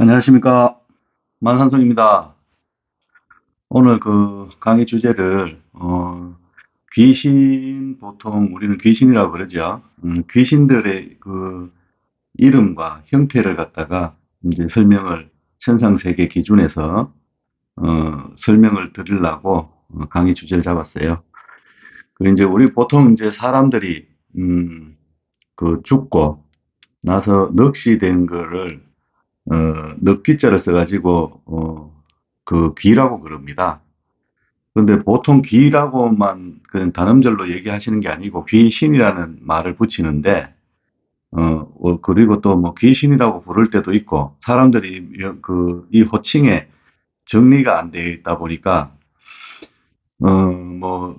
안녕하십니까. 만산성입니다. 오늘 그 강의 주제를, 어, 귀신, 보통 우리는 귀신이라고 그러죠. 음, 귀신들의 그 이름과 형태를 갖다가 이제 설명을 천상세계 기준에서, 어, 설명을 드리려고 어, 강의 주제를 잡았어요. 그 이제 우리 보통 이제 사람들이, 음, 그 죽고 나서 넋이 된 거를 어, 넉귀자를 써가지고, 어, 그 귀라고 그럽니다. 근데 보통 귀라고만 그냥 단음절로 얘기하시는 게 아니고 귀신이라는 말을 붙이는데, 어, 어, 그리고 또 뭐 귀신이라고 부를 때도 있고, 사람들이 그, 이 호칭에 정리가 안 되어 있다 보니까, 어, 뭐,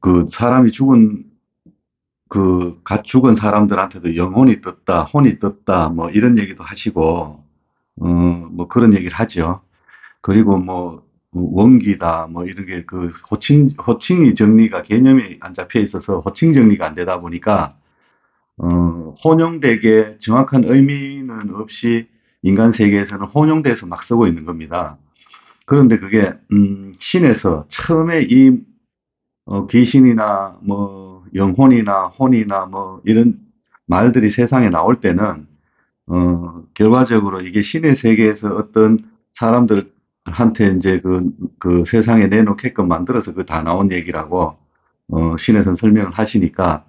그 사람이 죽은, 그, 갓 죽은 사람들한테도 영혼이 떴다, 혼이 떴다, 뭐 이런 얘기도 하시고, 어, 뭐 그런 얘기를 하죠. 그리고 뭐 원기다 뭐 이런 게 그 호칭 호칭이 정리가 개념이 안 잡혀 있어서 호칭 정리가 안 되다 보니까 어, 혼용되게 정확한 의미는 없이 인간 세계에서는 혼용돼서 막 쓰고 있는 겁니다. 그런데 그게 음, 신에서 처음에 이 어, 귀신이나 뭐 영혼이나 혼이나 뭐 이런 말들이 세상에 나올 때는 어, 결과적으로 이게 신의 세계에서 어떤 사람들한테 이제 그, 그 세상에 내놓게끔 만들어서 그 다 나온 얘기라고, 어, 신에서 설명을 하시니까,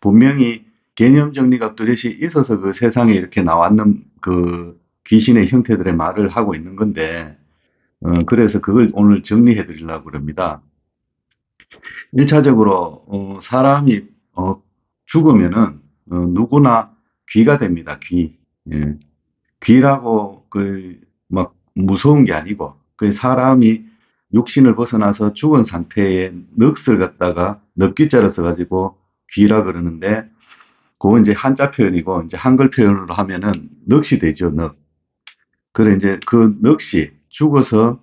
분명히 개념 정리가 뚜렷이 있어서 그 세상에 이렇게 나왔는 그 귀신의 형태들의 말을 하고 있는 건데, 어, 그래서 그걸 오늘 정리해 드리려고 그럽니다. 1차적으로, 어, 사람이, 어, 죽으면은, 어, 누구나 귀가 됩니다. 귀. 예. 귀라고 그 막 무서운 게 아니고 그 사람이 육신을 벗어나서 죽은 상태의 넋을 갖다가 넋귀자로 써가지고 귀라 그러는데 그건 이제 한자 표현이고 이제 한글 표현으로 하면은 넋이 되죠 넋. 그래 이제 그 넋이 죽어서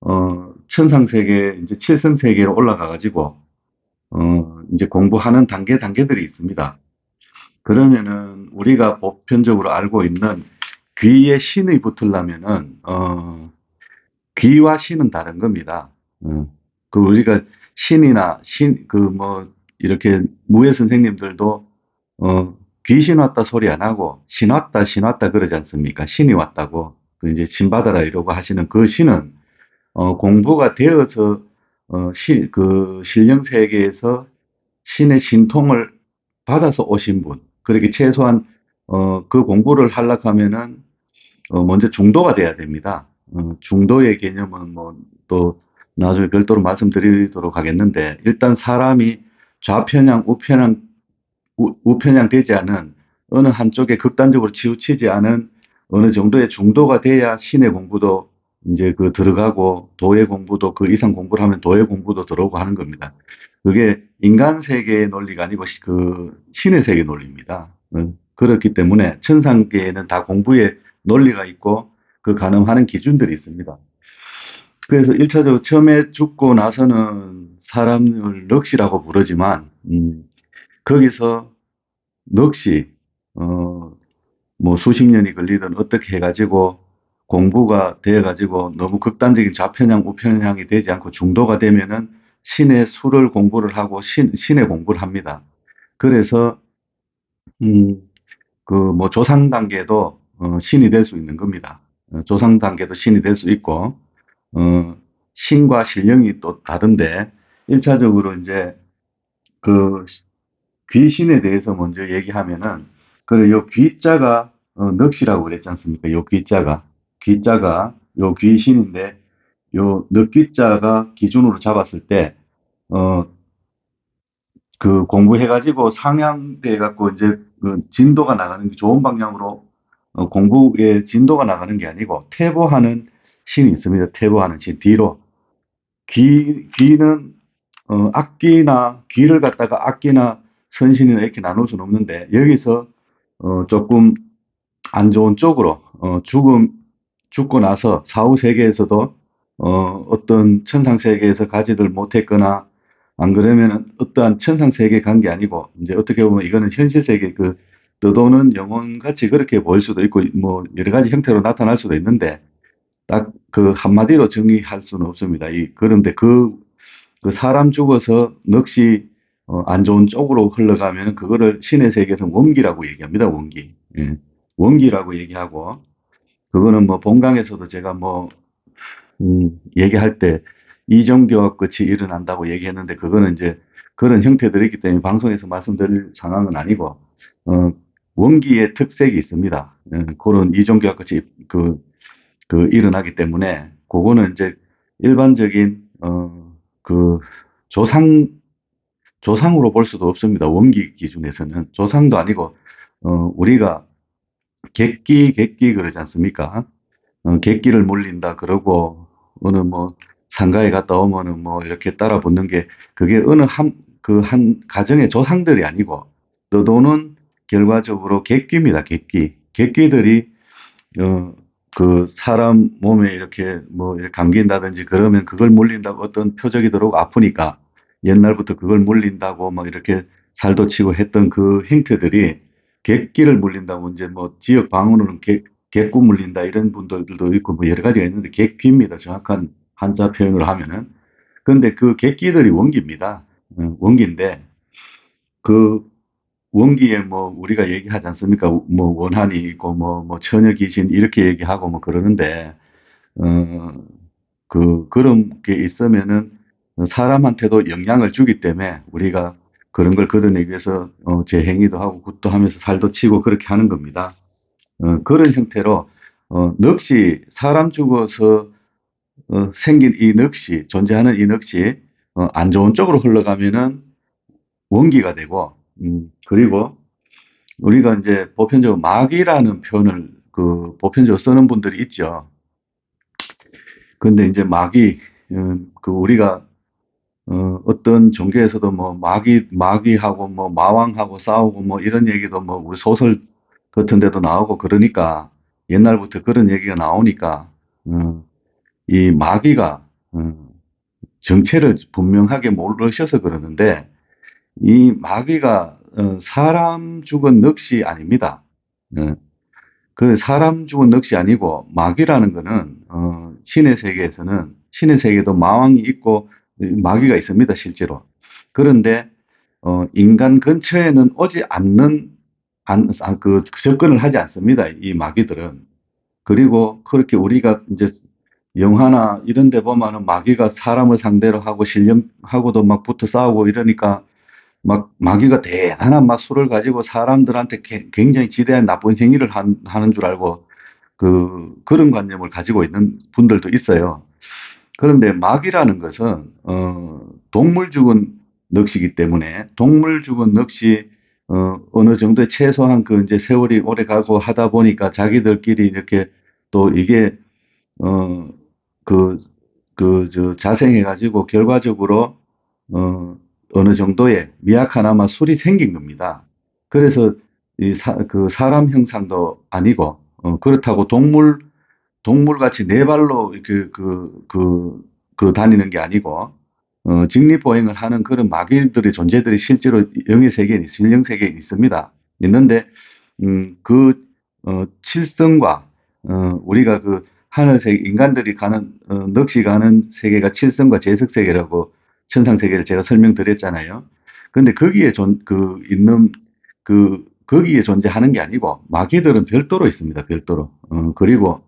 어 천상 세계 이제 칠성 세계로 올라가 가지고 어 이제 공부하는 단계 단계들이 있습니다. 그러면은 우리가 보편적으로 알고 있는 귀에 신이 붙으려면은 어, 귀와 신은 다른 겁니다. 어, 그 우리가 신이나 신 그 뭐 이렇게 무예 선생님들도 어, 귀신 왔다 소리 안 하고 신 왔다 신 왔다 그러지 않습니까? 신이 왔다고 그 이제 신 받아라 이러고 하시는 그 신은 어, 공부가 되어서 어, 시, 그 신령 세계에서 신의 신통을 받아서 오신 분. 그렇게 최소한 어, 그 공부를 하려고 하면은 어, 먼저 중도가 돼야 됩니다. 어, 중도의 개념은 뭐 또 나중에 별도로 말씀드리도록 하겠는데 일단 사람이 좌편향, 우편향, 우, 우편향 되지 않은 어느 한쪽에 극단적으로 치우치지 않은 어느 정도의 중도가 돼야 신의 공부도 이제 그 들어가고 도의 공부도 그 이상 공부를 하면 도의 공부도 들어오고 하는 겁니다. 그게 인간 세계의 논리가 아니고 그 신의 세계 논리입니다. 어, 그렇기 때문에 천상계에는 다 공부의 논리가 있고 그 가늠하는 기준들이 있습니다. 그래서 1차적으로 처음에 죽고 나서는 사람을 넋이라고 부르지만 음, 거기서 넋이 어, 뭐 수십 년이 걸리든 어떻게 해가지고 공부가 되어가지고 너무 극단적인 좌편향, 우편향이 되지 않고 중도가 되면은 신의 수를 공부를 하고 신, 신의 공부를 합니다. 그래서 음, 그 뭐 조상 단계도 어, 신이 될 수 있는 겁니다. 어, 조상 단계도 신이 될 수 있고 어, 신과 신령이 또 다른데 1차적으로 이제 그 귀신에 대해서 먼저 얘기하면은 그래 요 귀자가 어, 넋이라고 그랬지 않습니까? 요 귀자가 귀자가 요 귀신인데 요 넋귀자가 기준으로 잡았을 때 어, 그 공부해가지고 상향돼갖고 이제 그 진도가 나가는 게 좋은 방향으로 어, 공부의 진도가 나가는 게 아니고 퇴보하는 신이 있습니다. 퇴보하는 신 뒤로 귀 귀는 어, 악기나 귀를 갖다가 악기나 선신이나 이렇게 나눌 수는 없는데 여기서 어, 조금 안 좋은 쪽으로 어, 죽음 죽고 나서 사후 세계에서도 어, 어떤 천상 세계에서 가지를 못했거나 안 그러면 어떠한 천상 세계 간 게 아니고 이제 어떻게 보면 이거는 현실 세계 그 떠도는 영혼 같이 그렇게 보일 수도 있고 뭐 여러 가지 형태로 나타날 수도 있는데 딱 그 한마디로 정의할 수는 없습니다. 이 그런데 그, 그 사람 죽어서 넋이 어, 안 좋은 쪽으로 흘러가면 그거를 신의 세계에서 원기라고 얘기합니다. 원기. 예. 원기라고 얘기하고 그거는 뭐 본강에서도 제가 뭐 음, 얘기할 때 이종교와 끝이 일어난다고 얘기했는데 그거는 이제 그런 형태들이 있기 때문에 방송에서 말씀드릴 상황은 아니고 어, 원기의 특색이 있습니다. 예, 그런 이종교와 끝이 그, 그 일어나기 때문에 그거는 이제 일반적인 어, 그 조상 조상으로 볼 수도 없습니다. 원기 기준에서는 조상도 아니고 어, 우리가 객기 객기 그러지 않습니까? 어, 객기를 물린다 그러고 어느 뭐 상가에 갔다 오면은 뭐 이렇게 따라 붙는 게 그게 어느 한 그한 가정의 조상들이 아니고 너도는 결과적으로 객기입니다. 객기. 객기들이 어 그 사람 몸에 이렇게 뭐 감긴다든지 그러면 그걸 물린다고 어떤 표적이 들어오고 아프니까 옛날부터 그걸 물린다고 막 이렇게 살도 치고 했던 그 행태들이 객기를 물린다고 이제 뭐 지역 방언으로는 객, 객구 물린다 이런 분들도 있고 뭐 여러 가지가 있는데 객귀입니다. 정확한 한자 표현으로 하면은. 근데 그 객기들이 원기입니다. 어, 원기인데 그 원기에 뭐 우리가 얘기하지 않습니까? 뭐 원한이 있고 뭐, 뭐 처녀 귀신 이렇게 얘기하고 뭐 그러는데 어, 그 그런 게 있으면은 사람한테도 영향을 주기 때문에 우리가 그런 걸 걷어내기 위해서 어, 제 행위도 하고 굿도 하면서 살도 치고 그렇게 하는 겁니다. 어, 그런 형태로 어, 넋이 사람 죽어서 어, 생긴 이 넋이 존재하는 이 넋이 어, 안 좋은 쪽으로 흘러가면은 원기가 되고 음, 그리고 우리가 이제 보편적으로 마귀라는 표현을 그 보편적으로 쓰는 분들이 있죠. 근데 이제 마귀 음, 그 우리가 어, 어떤 종교에서도 뭐 마귀 마귀하고 뭐 마왕하고 싸우고 뭐 이런 얘기도 뭐 우리 소설 같은 데도 나오고 그러니까 옛날부터 그런 얘기가 나오니까 어, 이 마귀가 어, 정체를 분명하게 모르셔서 그러는데 이 마귀가 어, 사람 죽은 넋이 아닙니다. 어, 그 사람 죽은 넋이 아니고 마귀라는 거는 어, 신의 세계에서는 신의 세계도 마왕이 있고 마귀가 있습니다 실제로. 그런데 어, 인간 근처에는 오지 않는 안, 아, 그 접근을 하지 않습니다 이 마귀들은. 그리고 그렇게 우리가 이제 영화나 이런 데 보면은 마귀가 사람을 상대로 하고 신령하고도 막 붙어 싸우고 이러니까 막 마귀가 대단한 마술을 가지고 사람들한테 굉장히 지대한 나쁜 행위를 한, 하는 줄 알고 그 그런 관념을 가지고 있는 분들도 있어요. 그런데 마귀라는 것은 어, 동물 죽은 넋이기 때문에 동물 죽은 넋이 어, 어느 정도의 최소한 그 이제 세월이 오래 가고 하다 보니까 자기들끼리 이렇게 또 이게 어, 그, 그, 저, 자생해가지고 결과적으로, 어, 어느 정도의 미약 하나마 술이 생긴 겁니다. 그래서 이 사, 그 사람 형상도 아니고, 어, 그렇다고 동물, 동물같이 네 발로 그, 그, 그, 그 다니는 게 아니고, 어, 직립보행을 하는 그런 마귀들의 존재들이 실제로 영의 세계에, 신령 세계에 있습니다. 있는데, 음, 그, 어, 칠성과, 어, 우리가 그 하늘 세계, 인간들이 가는, 어, 넋이 가는 세계가 칠성과 제석 세계라고 천상 세계를 제가 설명드렸잖아요. 근데 거기에 존, 그, 있는, 그, 거기에 존재하는 게 아니고, 마귀들은 별도로 있습니다. 별도로. 어, 그리고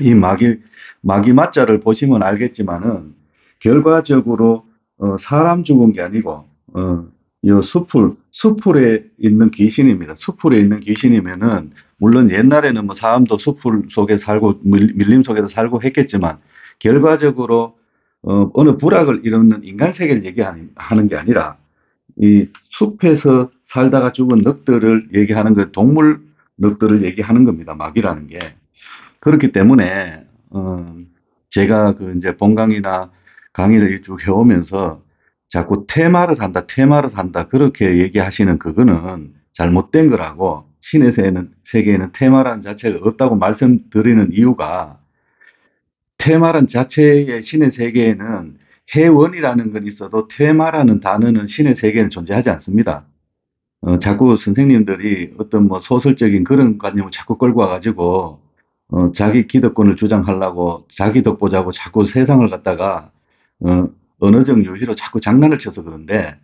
이 마귀, 마귀 맞자를 보시면 알겠지만은, 결과적으로, 어, 사람 죽은 게 아니고, 어, 이 수풀, 수풀에 있는 귀신입니다. 수풀에 있는 귀신이면은, 물론 옛날에는 뭐 사람도 수풀 속에 살고, 밀림 속에서 살고 했겠지만, 결과적으로, 어, 어느 부락을 이루는 인간 세계를 얘기하는 게 아니라, 이 숲에서 살다가 죽은 늑들을 얘기하는 그 동물 늑들을 얘기하는 겁니다. 마귀라는 게. 그렇기 때문에, 어, 제가 그 이제 본강이나 강의를 쭉 해오면서 자꾸 테마를 한다, 테마를 한다, 그렇게 얘기하시는 그거는 잘못된 거라고 신의 세계는, 세계에는 테마라는 자체가 없다고 말씀드리는 이유가 테마란 자체의 신의 세계에는 해원이라는 건 있어도 테마라는 단어는 신의 세계에는 존재하지 않습니다. 어, 자꾸 선생님들이 어떤 뭐 소설적인 그런 관념을 자꾸 끌고 와가지고, 어, 자기 기득권을 주장하려고, 자기 덕 보자고 자꾸 세상을 갖다가, 어, 언어적 유희로 자꾸 장난을 쳐서 그런데,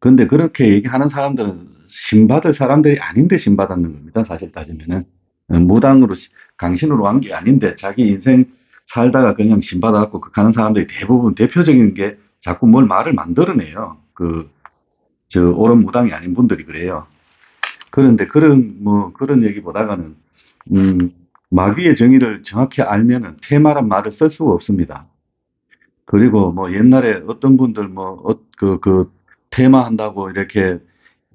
근데 그렇게 얘기하는 사람들은 신받을 사람들이 아닌데 신받았는 겁니다. 사실 따지면은. 어, 무당으로, 시- 강신으로 한 게 아닌데 자기 인생 살다가 그냥 신받아갖고 극하는 사람들이 대부분 대표적인 게 자꾸 뭘 말을 만들어내요. 그, 저, 옳은 무당이 아닌 분들이 그래요. 그런데 그런, 뭐, 그런 얘기 보다가는, 음, 마귀의 정의를 정확히 알면은 테마란 말을 쓸 수가 없습니다. 그리고 뭐 옛날에 어떤 분들 뭐, 어, 그, 그, 테마 한다고 이렇게,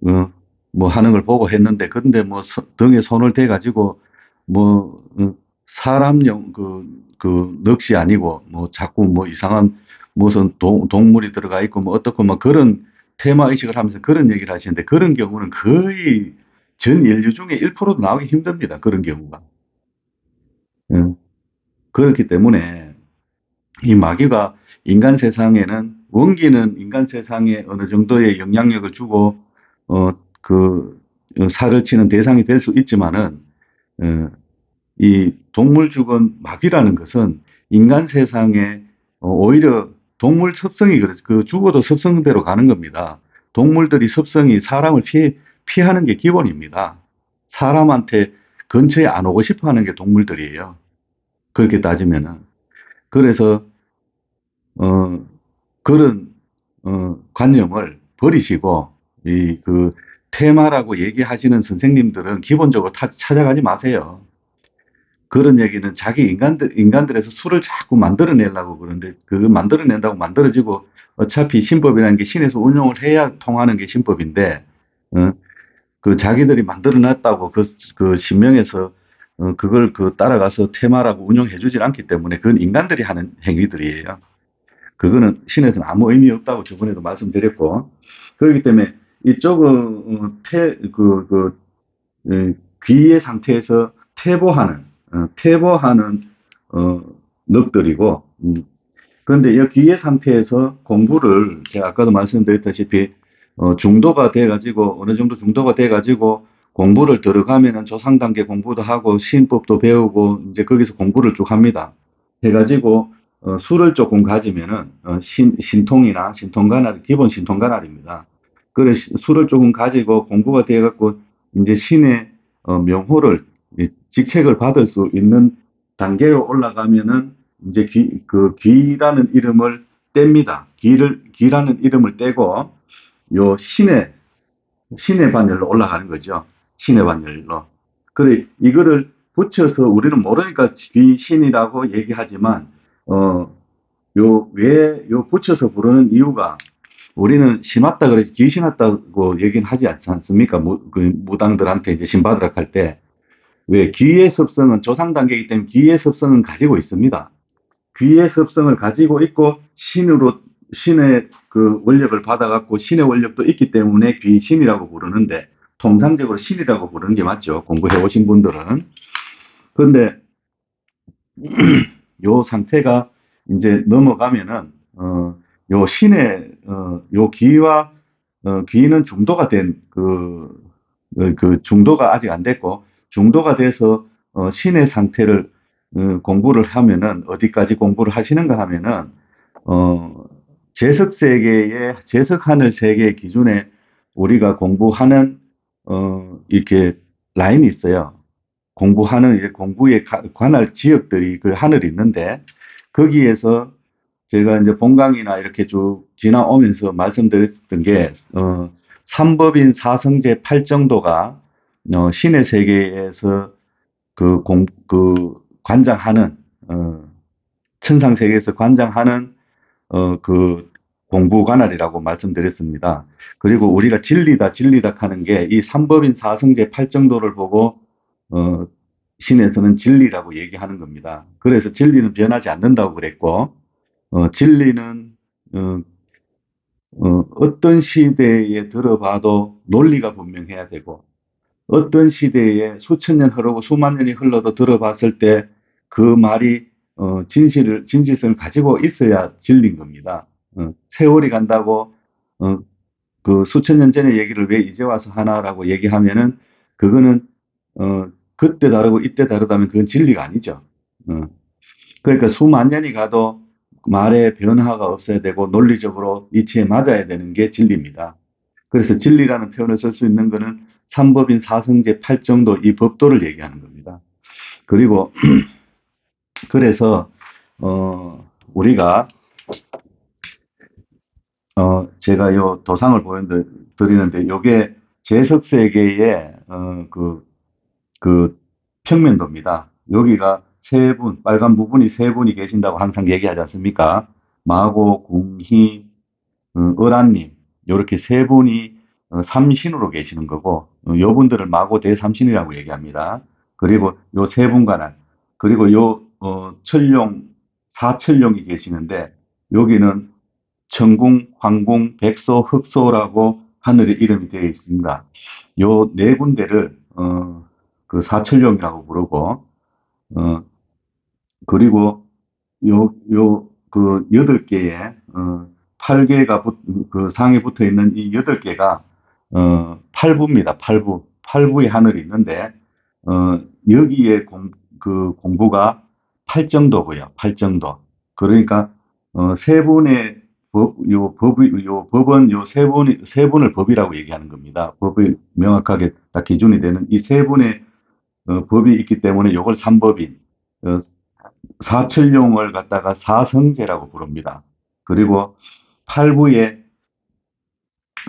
어, 뭐 하는 걸 보고 했는데, 근데 뭐 서- 등에 손을 대 가지고, 뭐, 어, 사람용, 그, 그, 넋이 아니고, 뭐 자꾸 뭐 이상한 무슨 동, 동물이 들어가 있고, 뭐 어떻고, 뭐 그런 테마 의식을 하면서 그런 얘기를 하시는데, 그런 경우는 거의 전 인류 중에 1%도 나오기 힘듭니다. 그런 경우가. 예. 그렇기 때문에, 이 마귀가 인간 세상에는 원기는 인간 세상에 어느 정도의 영향력을 주고 어, 그 어, 살을 치는 대상이 될 수 있지만은 어, 이 동물 죽은 마귀라는 것은 인간 세상에 어, 오히려 동물 습성이 그 죽어도 습성대로 가는 겁니다. 동물들이 습성이 사람을 피, 피하는 게 기본입니다. 사람한테 근처에 안 오고 싶어 하는 게 동물들이에요. 그렇게 따지면은. 그래서 어, 그런 어, 관념을 버리시고 이 그 테마라고 얘기하시는 선생님들은 기본적으로 타- 찾아가지 마세요. 그런 얘기는 자기 인간들 인간들에서 수를 자꾸 만들어내려고 그러는데 그 만들어낸다고 만들어지고 어차피 신법이라는 게 신에서 운용을 해야 통하는 게 신법인데 어, 그 자기들이 만들어놨다고 그, 그 신명에서 어, 그걸 그 따라가서 테마라고 운용해 주질 않기 때문에 그건 인간들이 하는 행위들이에요. 그거는 신에서는 아무 의미 없다고 저번에도 말씀드렸고, 그렇기 때문에 이쪽은, 어, 태, 그, 그, 에, 귀의 상태에서 퇴보하는, 어, 퇴보하는, 어, 늑들이고, 음, 그런데 이 귀의 상태에서 공부를, 제가 아까도 말씀드렸다시피, 어, 중도가 돼가지고, 어느 정도 중도가 돼가지고, 공부를 들어가면은 조상 단계 공부도 하고, 시인법도 배우고, 이제 거기서 공부를 쭉 합니다. 해가지고, 어, 술을 조금 가지면은 어, 신, 신통이나 신통관할 기본 신통관할입니다. 그래 시- 술을 조금 가지고 공부가 되어 갖고 이제 신의 어, 명호를 이 직책을 받을 수 있는 단계로 올라가면은 이제 귀, 그 귀라는 이름을 뗍니다. 귀를 귀라는 이름을 떼고 요 신의 신의 반열로 올라가는 거죠. 신의 반열로. 그래 이거를 붙여서 우리는 모르니까 귀신이라고 얘기하지만 어, 요, 왜, 요 붙여서 부르는 이유가 우리는 신왔다 그래서 귀신 왔다고 얘기는 하지 않습니까? 무, 그 무당들한테 이제 신받으라 할 때. 왜? 귀의 습성은 조상 단계이기 때문에 귀의 습성은 가지고 있습니다. 귀의 습성을 가지고 있고 신으로, 신의 그 원력을 받아갖고 신의 원력도 있기 때문에 귀신이라고 부르는데 통상적으로 신이라고 부르는 게 맞죠. 공부해 오신 분들은. 그런데 요 상태가 이제 넘어가면은 어, 요 신의 어, 요 귀와 어, 귀는 중도가 된 그, 어, 그 중도가 아직 안 됐고 중도가 돼서 어, 신의 상태를 어, 공부를 하면은 어디까지 공부를 하시는가 하면은 어, 재석 세계의 재석 하늘 세계 기준에 우리가 공부하는 어, 이렇게 라인이 있어요. 공부하는 이제 공부에 가- 관할 지역들이 그 하늘이 있는데 거기에서 제가 이제 본강이나 이렇게 쭉 지나오면서 말씀드렸던 게 어, 삼법인 사성제 팔 정도가 어, 신의 세계에서 그 공, 그 관장하는 어, 천상 세계에서 관장하는 어, 그 공부 관할이라고 말씀드렸습니다. 그리고 우리가 진리다 진리다 하는 게 이 삼법인 사성제 팔 정도를 보고 어, 신에서는 진리라고 얘기하는 겁니다. 그래서 진리는 변하지 않는다고 그랬고, 어, 진리는, 어, 어, 어떤 시대에 들어봐도 논리가 분명해야 되고, 어떤 시대에 수천 년 흐르고 수만 년이 흘러도 들어봤을 때 그 말이, 어, 진실을, 진실성을 가지고 있어야 진리인 겁니다. 어, 세월이 간다고, 어, 그 수천 년 전의 얘기를 왜 이제 와서 하나라고 얘기하면은 그거는 어 그때 다르고 이때 다르다면 그건 진리가 아니죠. 어. 그러니까 수만 년이 가도 말의 변화가 없어야 되고 논리적으로 이치에 맞아야 되는 게 진리입니다. 그래서 진리라는 표현을 쓸 수 있는 거는 삼법인 사성제 팔정도 이 법도를 얘기하는 겁니다. 그리고 그래서 어 우리가 어 제가 요 도상을 보여드리는데 요게 제석세계의 어 그 그 평면도입니다. 여기가 세 분, 빨간 부분이 세 분이 계신다고 항상 얘기하지 않습니까? 마고, 궁희, 어, 어란님, 이렇게 세 분이 어, 삼신으로 계시는 거고, 어, 요 분들을 마고 대삼신이라고 얘기합니다. 그리고 요 세 분과는, 그리고 요, 어, 천룡, 사천룡이 계시는데, 여기는 천궁, 황궁, 백소, 흑소라고 하늘의 이름이 되어 있습니다. 요 네 군데를, 어, 그 사천룡이라고 부르고, 어, 그리고 요, 요, 그 여덟 개의, 어, 8개가 그 상에 붙어 있는 이 여덟 개가, 어, 8부입니다. 8부. 8부의 하늘이 있는데, 어, 여기에 공, 그 공부가 8정도고요. 8정도. 그러니까, 어, 세 분의 법, 요 법이, 요 법은 요 세 분이, 세 분을 법이라고 얘기하는 겁니다. 법이 명확하게 딱 기준이 되는 이 세 분의 어, 법이 있기 때문에 요걸 삼법인, 어, 사철용을 갖다가 사성제라고 부릅니다. 그리고 팔부에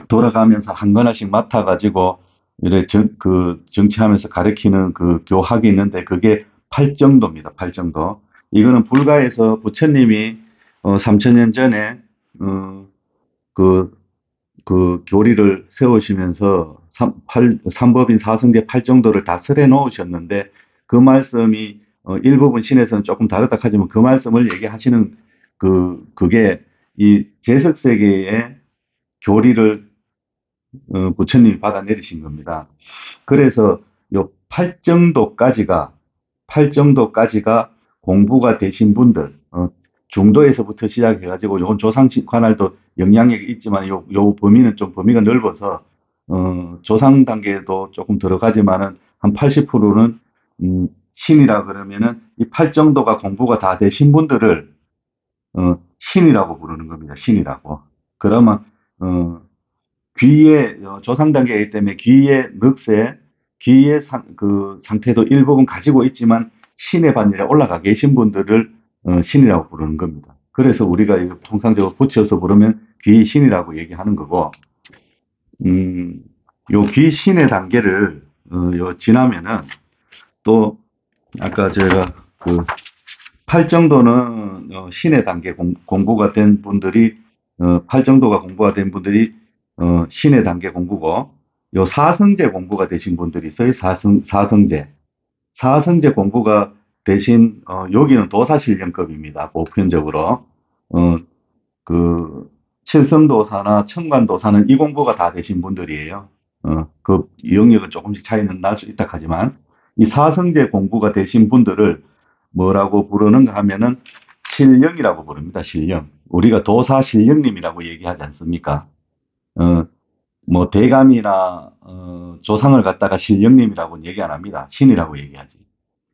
돌아가면서 한 권하씩 맡아가지고 이래 정, 그 정치하면서 가르치는 그 교학이 있는데 그게 팔정도입니다. 팔정도. 이거는 불가에서 부처님이 어, 3천년 전에 어, 그, 그 교리를 세우시면서 삼, 팔, 삼법인 사성제 팔정도를 다 설해 놓으셨는데 그 말씀이 어, 일부분 신에서는 조금 다르다 하지만 그 말씀을 얘기하시는 그, 그게 이 제석세계의 교리를 어, 부처님이 받아 내리신 겁니다. 그래서 요 팔정도까지가, 팔정도까지가 공부가 되신 분들, 어, 중도에서부터 시작해가지고 요건 조상 관할도 영향력이 있지만 요, 요 범위는 좀 범위가 넓어서 어, 조상 단계도 조금 들어가지만은 한 80%는 음, 신이라 그러면은 이 팔정도가 공부가 다 되신 분들을 어, 신이라고 부르는 겁니다. 신이라고. 그러면 어, 귀의 어, 조상 단계이기 때문에 귀의 늑세, 귀의 상, 그 상태도 일부분 가지고 있지만 신의 반열에 올라가 계신 분들을 어, 신이라고 부르는 겁니다. 그래서 우리가 통상적으로 붙여서 부르면 귀신이라고 얘기하는 거고, 음, 요 귀신의 단계를 어, 요 지나면은 또 아까 제가 그 팔정도는 어, 신의 단계 공, 공부가 된 분들이 어, 팔정도가 공부가 된 분들이 어, 신의 단계 공부고 요 사성제 공부가 되신 분들이 있어요. 사성 사성제 사성제 공부가 대신 어, 여기는 도사실령급입니다. 보편적으로 어, 그 칠성도사나 청관도사는 이 공부가 다 되신 분들이에요. 어, 그 영역은 조금씩 차이는 날 수 있다 하지만 이 사성제 공부가 되신 분들을 뭐라고 부르는가 하면은 실령이라고 부릅니다. 실령. 우리가 도사실령님이라고 얘기하지 않습니까? 어, 뭐 대감이나 어, 조상을 갖다가 실령님이라고 얘기 안 합니다. 신이라고 얘기하지.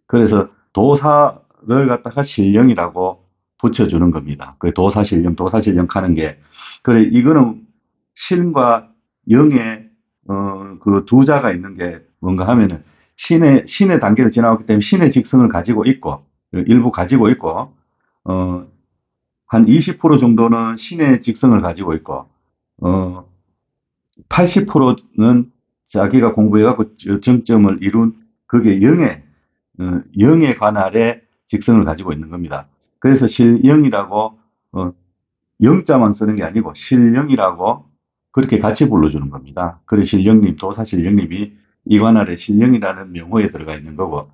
그래서 도사를 갖다가 실령이라고 붙여주는 겁니다. 그 도사실령, 도사실령 하는 게 그래 이거는 신과 영의 어, 그 두 자가 있는 게 뭔가 하면은 신의 신의 단계를 지나왔기 때문에 신의 직성을 가지고 있고 일부 가지고 있고 어, 한 20% 정도는 신의 직성을 가지고 있고 어, 80%는 자기가 공부해갖고 정점을 이룬 그게 영의 어, 영의 관할에 직성을 가지고 있는 겁니다. 그래서 실영이라고 어, 영자만 쓰는 게 아니고 실영이라고 그렇게 같이 불러주는 겁니다. 그래서 실영님, 도사실영님이 이 관할에 실영이라는 명호에 들어가 있는 거고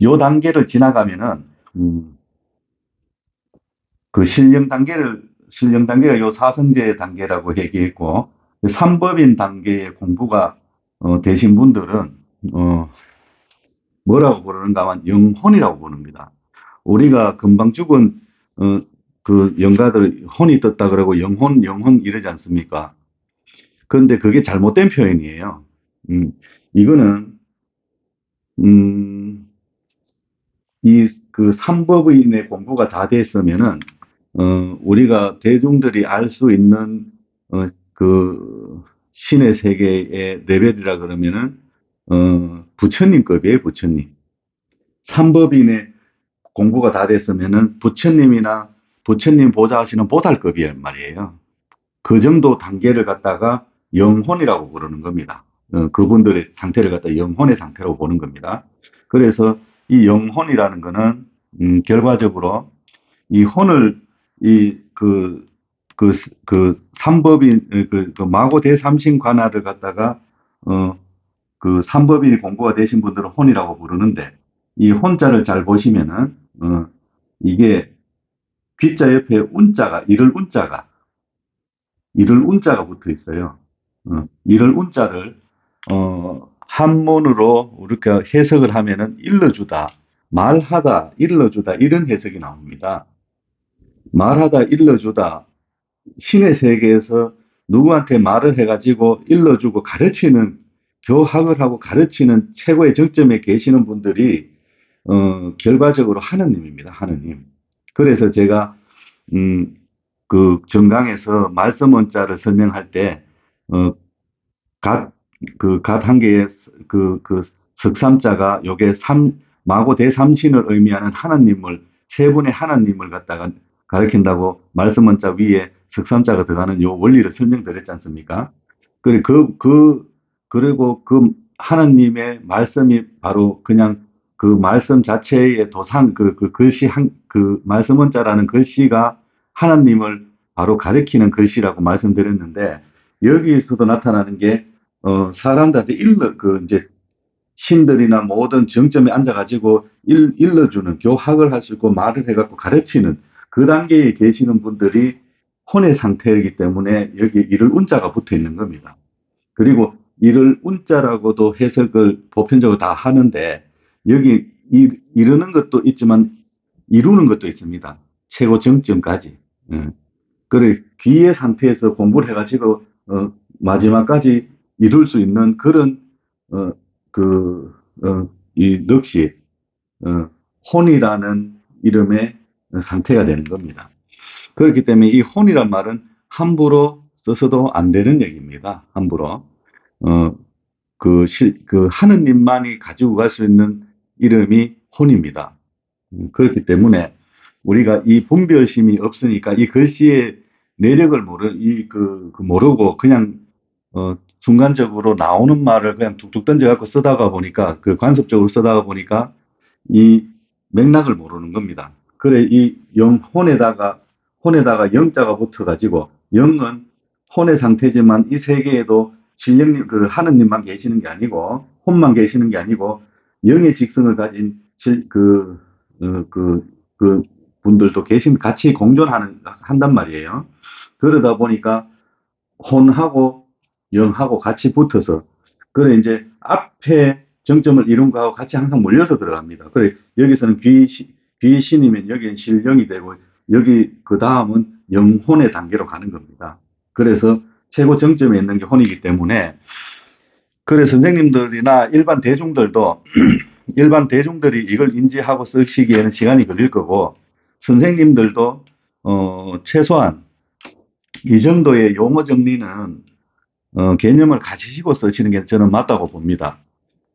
요 단계를 지나가면은 음, 그 실령 단계를 실령 단계가 요 사성제 단계라고 얘기했고 삼법인 단계의 공부가 어, 되신 분들은 어, 뭐라고 부르는가 하면 영혼이라고 부릅니다. 우리가 금방 죽은 어, 그 영가들 혼이 떴다 그러고 영혼 영혼 이러지 않습니까? 그런데 그게 잘못된 표현이에요. 음, 이거는 음, 이 그 삼법인의 공부가 다 됐으면은 어, 우리가 대중들이 알 수 있는 어, 그 신의 세계의 레벨이라 그러면은 어, 부처님급이에요, 부처님. 삼법인의 공부가 다 됐으면은 부처님이나 부처님 보좌하시는 보살급이란 말이에요. 그 정도 단계를 갖다가 영혼이라고 부르는 겁니다. 어, 그분들의 상태를 갖다 영혼의 상태라고 보는 겁니다. 그래서 이 영혼이라는 거는 음, 결과적으로 이 혼을 이그 그, 그 삼법인 그, 그 마고 대삼신 관할을 갖다가 어 그 삼법인이 공부가 되신 분들은 혼이라고 부르는데 이 혼자를 잘 보시면은 어 이게 귀자 옆에 운자가 이를 운자가 이를 운자가 붙어 있어요. 어, 이를 운자를 어, 한문으로 이렇게 해석을 하면은 일러주다, 말하다, 일러주다 이런 해석이 나옵니다. 말하다, 일러주다 신의 세계에서 누구한테 말을 해가지고 일러주고 가르치는 교학을 하고 가르치는 최고의 정점에 계시는 분들이 어, 결과적으로 하느님입니다. 하느님. 그래서 제가 음, 그 정강에서 말씀 원자를 설명할 때 어, 갓, 그, 갓 한 개의 그, 그 석삼자가 요게 삼, 마고 대삼신을 의미하는 하나님을, 세 분의 하나님을 갖다가 가르친다고 말씀 원자 위에 석삼자가 들어가는 요 원리를 설명드렸지 않습니까? 그리고 그, 그, 그리고 그 하나님의 말씀이 바로 그냥 그 말씀 자체의 도상, 그, 그 글씨 한, 그 말씀 원자라는 글씨가 하나님을 바로 가리키는 글씨라고 말씀드렸는데, 여기에서도 나타나는 게, 어, 사람들한테 일러, 그, 이제, 신들이나 모든 정점에 앉아가지고 일, 일러주는, 교학을 있고 말을 해갖고 가르치는 그 단계에 계시는 분들이 혼의 상태이기 때문에 여기에 이를 운자가 붙어 있는 겁니다. 그리고 이를 운자라고도 해석을 보편적으로 다 하는데 여기 이, 이루는 것도 있지만 이루는 것도 있습니다. 최고 정점까지. 예. 그래 귀의 상태에서 공부를 해가지고 어, 마지막까지 이룰 수 있는 그런 어, 그, 어, 이 넋이 어, 혼이라는 이름의 상태가 되는 겁니다. 그렇기 때문에 이 혼이란 말은 함부로 써서도 안 되는 얘기입니다. 함부로. 어, 그, 실, 그 하느님만이 가지고 갈 수 있는 이름이 혼입니다. 음, 그렇기 때문에 우리가 이 분별심이 없으니까 이 글씨의 내력을 모르, 이, 그, 그 모르고 그냥, 어, 순간적으로 나오는 말을 그냥 툭툭 던져갖고 쓰다가 보니까, 그 관습적으로 쓰다가 보니까 이 맥락을 모르는 겁니다. 그래, 이 영혼에다가, 혼에다가 영자가 붙어가지고, 영은 혼의 상태지만 이 세계에도 신령님, 그 하느님만 계시는 게 아니고, 혼만 계시는 게 아니고, 영의 직성을 가진 실, 그, 어, 그, 그 분들도 계신, 같이 공존하는, 한단 말이에요. 그러다 보니까 혼하고 영하고 같이 붙어서, 그래, 이제 앞에 정점을 이룬 거하고 같이 항상 몰려서 들어갑니다. 그래, 여기서는 귀, 귀신이면 여기는 실령이 되고, 여기 그 다음은 영혼의 단계로 가는 겁니다. 그래서 최고 정점에 있는 게 혼이기 때문에 그래 선생님들이나 일반 대중들도 일반 대중들이 이걸 인지하고 쓰시기에는 시간이 걸릴 거고 선생님들도 어 최소한 이 정도의 용어 정리는 어 개념을 가지시고 쓰시는 게 저는 맞다고 봅니다.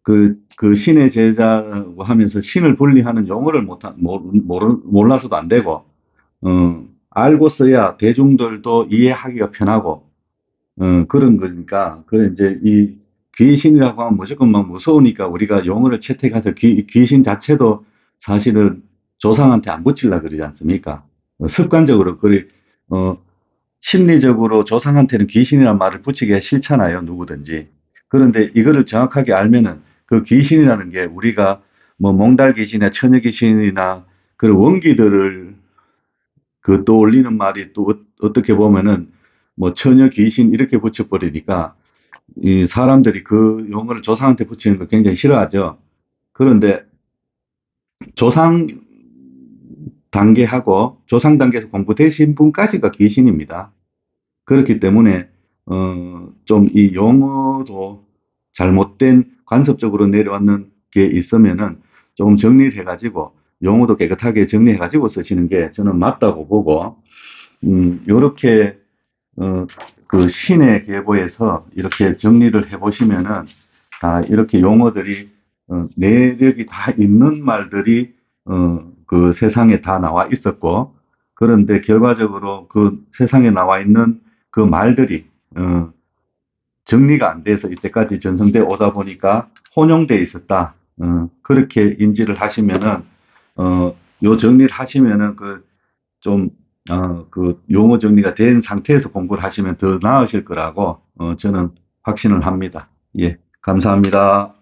그, 그 신의 제자고 하면서 신을 분리하는 용어를 못, 모르, 몰라서도 안 되고, 어, 알고 써야 대중들도 이해하기가 편하고, 어, 그런 거니까, 그래, 이제 이 귀신이라고 하면 무조건 막 무서우니까 우리가 용어를 채택해서 귀, 귀신 자체도 사실은 조상한테 안 붙일라 그러지 않습니까? 어, 습관적으로, 그래, 어, 심리적으로 조상한테는 귀신이라는 말을 붙이기가 싫잖아요, 누구든지. 그런데 이거를 정확하게 알면은 그 귀신이라는 게 우리가 뭐 몽달 귀신이나 처녀 귀신이나 그런 원기들을 그 떠올리는 말이 또 어, 떻게 보면은 뭐 처녀 귀신 이렇게 붙여버리니까 이 사람들이 그 용어를 조상한테 붙이는 거 굉장히 싫어하죠. 그런데 조상 단계하고 조상 단계에서 공부되신 분까지가 귀신입니다. 그렇기 때문에 어, 좀 이 용어도 잘못된 관습적으로 내려왔는 게 있으면은 조금 정리를 해가지고 용어도 깨끗하게 정리해가지고 쓰시는 게 저는 맞다고 보고, 음, 요렇게, 어, 그 신의 계보에서 이렇게 정리를 해보시면은 다 이렇게 용어들이, 어, 내력이 다 있는 말들이, 어, 그 세상에 다 나와 있었고, 그런데 결과적으로 그 세상에 나와 있는 그 말들이, 어, 정리가 안 돼서 이때까지 전성돼 오다 보니까 혼용돼 있었다. 어, 그렇게 인지를 하시면은, 어, 요 정리를 하시면은 그, 좀, 어, 그 용어 정리가 된 상태에서 공부를 하시면 더 나으실 거라고, 어, 저는 확신을 합니다. 예, 감사합니다.